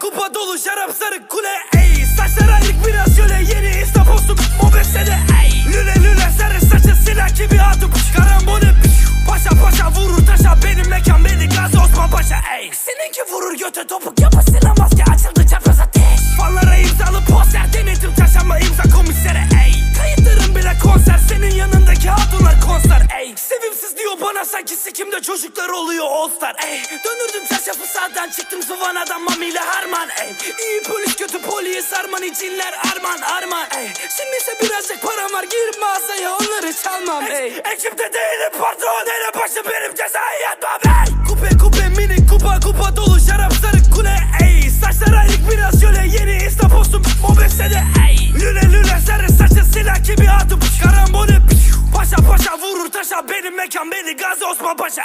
Kupa dolu şarap sarı kule ey. Saçlara ilk biraz şöyle yeni insta postum Mobesede ey. Lüle lüle sarı saçı silah gibi adım Karambole Paşa paşa vurur taşa benim mekan beni Gazi Osman Paşa ey. Seninki vurur göte topuk yapıştırla maske açıldı çapraz ateş. Fanlara imzalı poster denetim çarşamba imza komisere ey. Kayıtlarım bile konser senin yanındaki hatunlar konser ey. Sevimsiz diyor bana sanki sikimde çocuklar oluyor all star ey. Dönürdüm çarşafı sağdan çıktım zıvanadan ey İyi polis kötü polis arman içinler arman arman ey. Şimdi ise birazcık param var gir mağazaya onları çalmam ey. Ekipte değilim patron elebaşı benim cezayı yatmam ey. Kupe kupe mini kupa kupa dolu şarap sarı kule ey? Saçlara ilk biraz şöyle yeni insta postum mobesede ey. Lüle lüle sarı saçı silah gibi adım Karambole Paşa paşa vurur taşa benim mekan beni Gazi Osman Paşa